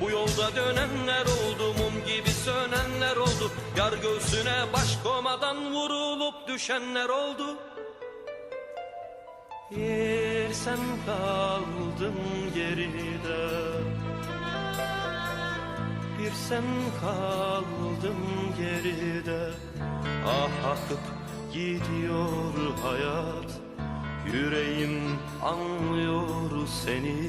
bu yolda dönenler oldu mum gibi sönenler oldu. Yar göğsüne baş komadan vurulup düşenler oldu. Yer sen kaldın geride. Bir sen kaldın geride. Ah akıp gidiyor hayat. Yüreğim anlıyor seni